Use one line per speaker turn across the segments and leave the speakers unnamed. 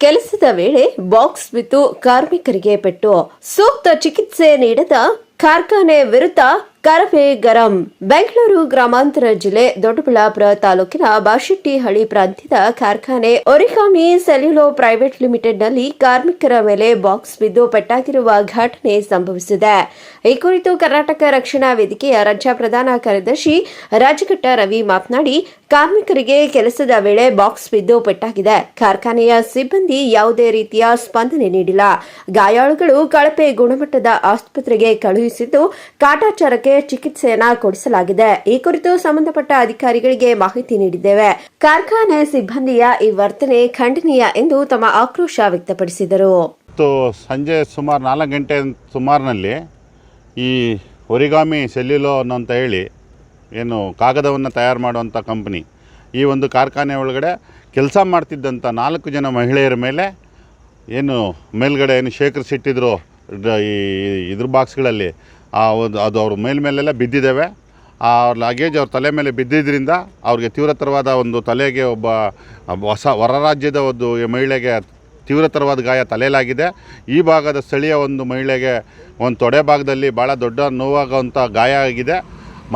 ಕೆಲಸದ ವೇಳೆ ಬಾಕ್ಸ್ ಬಿತ್ತು ಕಾರ್ಮಿಕರಿಗೆ ಪೆಟ್ಟು. ಸೂಕ್ತ ಚಿಕಿತ್ಸೆ ನೀಡದ ಕಾರ್ಖಾನೆ ವಿರುದ್ಧ ಕರವೇ ಗರಂ. ಬೆಂಗಳೂರು ಗ್ರಾಮಾಂತರ ಜಿಲ್ಲೆ ದೊಡ್ಡಬಳ್ಳಾಪುರ ತಾಲೂಕಿನ ಬಾಶೆಟ್ಟಿಹಳ್ಳಿ ಪ್ರಾಂತ್ಯದ ಕಾರ್ಖಾನೆ ಒರಿಕಾಮಿ ಸೆಲ್ಯುಲೋ ಪ್ರೈವೇಟ್ ಲಿಮಿಟೆಡ್ನಲ್ಲಿ ಕಾರ್ಮಿಕರ ಮೇಲೆ ಬಾಕ್ಸ್ ಬಿದ್ದು ಪೆಟ್ಟಾಗಿರುವ ಘಟನೆ ಸಂಭವಿಸಿದೆ. ಈ ಕುರಿತು ಕರ್ನಾಟಕ ರಕ್ಷಣಾ ವೇದಿಕೆಯ ರಾಜ್ಯ ಪ್ರಧಾನ ಕಾರ್ಯದರ್ಶಿ ರಾಜಘಟ್ಟ ರವಿ ಮಾತನಾಡಿ, ಕಾರ್ಮಿಕರಿಗೆ ಕೆಲಸದ ವೇಳೆ ಬಾಕ್ಸ್ ಬಿದ್ದು ಪೆಟ್ಟಾಗಿದೆ. ಕಾರ್ಖಾನೆಯ ಸಿಬ್ಬಂದಿ ಯಾವುದೇ ರೀತಿಯ ಸ್ಪಂದನೆ ನೀಡಿಲ್ಲ. ಗಾಯಾಳುಗಳು ಕಳಪೆ ಗುಣಮಟ್ಟದ ಆಸ್ಪತ್ರೆಗೆ ಕಳುಹಿಸಿದ್ದು, ಕಾಟಾಚಾರಕ್ಕೆ ಚಿಕಿತ್ಸೆಯನ್ನ ಕೊಡಿಸಲಾಗಿದೆ ಈ ಕುರಿತು ಸಂಬಂಧಪಟ್ಟ ಅಧಿಕಾರಿಗಳಿಗೆ ಮಾಹಿತಿ ನೀಡಿದ್ದೇವೆ. ಕಾರ್ಖಾನೆ ಸಿಬ್ಬಂದಿಯ ಈ ವರ್ತನೆ ಖಂಡನೀಯ ಎಂದು ತಮ್ಮ ಆಕ್ರೋಶ ವ್ಯಕ್ತಪಡಿಸಿದರು.
ಸಂಜೆ ಸುಮಾರು ನಾಲ್ಕು ಗಂಟೆ ಸುಮಾರಿನಲ್ಲಿ ಈ ಒರಿಗಾಮಿ ಸೆಲ್ಯುಲೋ ಅನ್ನೋಂತ ಹೇಳಿ ಏನು ಕಾಗದವನ್ನು ತಯಾರು ಮಾಡುವಂಥ ಕಂಪ್ನಿ ಈ ಒಂದು ಕಾರ್ಖಾನೆ ಒಳಗಡೆ ಕೆಲಸ ಮಾಡ್ತಿದ್ದಂಥ ನಾಲ್ಕು ಜನ ಮಹಿಳೆಯರ ಮೇಲೆ ಏನು ಮೇಲ್ಗಡೆ ಏನು ಶೇಖರಿಸಿಟ್ಟಿದ್ರು ಈ ಇದ್ರ ಬಾಕ್ಸ್ಗಳಲ್ಲಿ ಆ ಒಂದು ಅದು ಅವ್ರ ಮೇಲ್ಮೇಲೆಲ್ಲ ಬಿದ್ದಿದ್ದಾವೆ. ಆ ಲಗೇಜ್ ಅವ್ರ ತಲೆ ಮೇಲೆ ಬಿದ್ದಿದ್ದರಿಂದ ಅವ್ರಿಗೆ ತೀವ್ರತರವಾದ ಒಂದು ತಲೆಗೆ ಒಬ್ಬ ಹೊಸ ಹೊರ ರಾಜ್ಯದ ಒಂದು ಮಹಿಳೆಗೆ ತೀವ್ರತರವಾದ ಗಾಯ ತಲೆಯಲಾಗಿದೆ ಈ ಭಾಗದ ಸ್ಥಳೀಯ ಒಂದು ಮಹಿಳೆಗೆ ಒಂದು ತೊಡೆ ಭಾಗದಲ್ಲಿ ಭಾಳ ದೊಡ್ಡ ನೋವಾಗುವಂಥ ಗಾಯ ಆಗಿದೆ.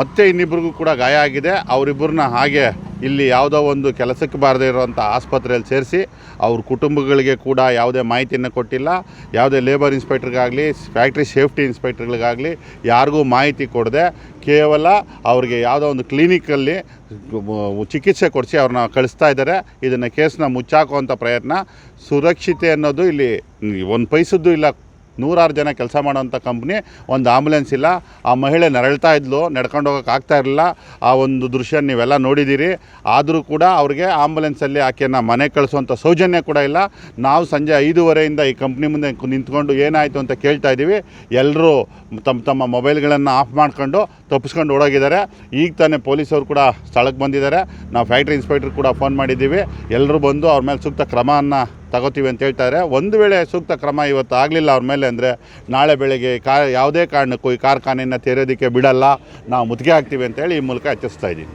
ಮತ್ತೆ ಇನ್ನಿಬ್ರಿಗೂ ಕೂಡ ಗಾಯ ಆಗಿದೆ. ಅವರಿಬ್ಬರನ್ನ ಹಾಗೆ ಇಲ್ಲಿ ಯಾವುದೋ ಒಂದು ಕೆಲಸಕ್ಕೆ ಬಾರದೇ ಇರುವಂಥ ಆಸ್ಪತ್ರೆಯಲ್ಲಿ ಸೇರಿಸಿ ಅವ್ರ ಕುಟುಂಬಗಳಿಗೆ ಕೂಡ ಯಾವುದೇ ಮಾಹಿತಿಯನ್ನು ಕೊಟ್ಟಿಲ್ಲ. ಯಾವುದೇ ಲೇಬರ್ ಇನ್ಸ್ಪೆಕ್ಟ್ರಿಗಾಗಲಿ ಫ್ಯಾಕ್ಟ್ರಿ ಸೇಫ್ಟಿ ಇನ್ಸ್ಪೆಕ್ಟ್ರಿಗಳಿಗಾಗಲಿ ಯಾರಿಗೂ ಮಾಹಿತಿ ಕೊಡದೆ ಕೇವಲ ಅವ್ರಿಗೆ ಯಾವುದೋ ಒಂದು ಕ್ಲಿನಿಕಲ್ಲಿ ಚಿಕಿತ್ಸೆ ಕೊಡಿಸಿ ಅವ್ರನ್ನ ಕಳಿಸ್ತಾ ಇದ್ದಾರೆ. ಇದನ್ನು ಕೇಸನ್ನ ಮುಚ್ಚಾಕುವಂಥ ಪ್ರಯತ್ನ. ಸುರಕ್ಷತೆ ಅನ್ನೋದು ಇಲ್ಲಿ ಒಂದು ಪೈಸದ್ದು ಇಲ್ಲ. ನೂರಾರು ಜನ ಕೆಲಸ ಮಾಡೋವಂಥ ಕಂಪ್ನಿ, ಒಂದು ಆಂಬುಲೆನ್ಸ್ ಇಲ್ಲ. ಆ ಮಹಿಳೆ ನರಳ್ತಾ ಇದ್ಲು, ನಡ್ಕೊಂಡು ಹೋಗೋಕೆ ಆಗ್ತಾ ಇರಲಿಲ್ಲ. ಆ ಒಂದು ದೃಶ್ಯ ನೀವೆಲ್ಲ ನೋಡಿದ್ದೀರಿ. ಆದರೂ ಕೂಡ ಅವ್ರಿಗೆ ಆಂಬುಲೆನ್ಸಲ್ಲಿ ಆಕೆಯನ್ನು ಮನೆ ಕಳಿಸುವಂಥ ಸೌಜನ್ಯ ಕೂಡ ಇಲ್ಲ. ನಾವು ಸಂಜೆ ಐದೂವರೆಯಿಂದ ಈ ಕಂಪ್ನಿ ಮುಂದೆ ನಿಂತ್ಕೊಂಡು ಏನಾಯಿತು ಅಂತ ಕೇಳ್ತಾ ಇದ್ದೀವಿ. ಎಲ್ಲರೂ ತಮ್ಮ ತಮ್ಮ ಮೊಬೈಲ್ಗಳನ್ನು ಆಫ್ ಮಾಡ್ಕೊಂಡು ತಪ್ಪಿಸ್ಕೊಂಡು ಓಡೋಗಿದ್ದಾರೆ. ಈಗ ತಾನೇ ಪೊಲೀಸವರು ಕೂಡ ಸ್ಥಳಕ್ಕೆ ಬಂದಿದ್ದಾರೆ. ನಾವು ಫ್ಯಾಕ್ಟ್ರಿ ಇನ್ಸ್ಪೆಕ್ಟ್ರ್ ಕೂಡ ಫೋನ್ ಮಾಡಿದ್ದೀವಿ. ಎಲ್ಲರೂ ಬಂದು ಅವ್ರ ಮೇಲೆ ಸೂಕ್ತ ಕ್ರಮವನ್ನು ತಗೋತೀವಿ ಅಂತ ಹೇಳ್ತಾರೆ. ಒಂದು ವೇಳೆ ಸೂಕ್ತ ಕ್ರಮ ಇವತ್ತು ಆಗಲಿಲ್ಲ ಅವ್ರ ಮೇಲೆ ಅಂದರೆ ನಾಳೆ ಬೆಳಗ್ಗೆ ಕಾ ಯಾವುದೇ ಕಾರಣಕ್ಕೂ ಈ ಕಾರ್ಖಾನೆಯನ್ನು ತೆರೆಯೋದಕ್ಕೆ ಬಿಡಲ್ಲ. ನಾವು ಮುತ್ತಿಗೆ ಹಾಕ್ತೀವಿ ಅಂತೇಳಿ ಈ ಮೂಲಕ ಎಚ್ಚರಿಸ್ತಾ ಇದ್ದೀನಿ.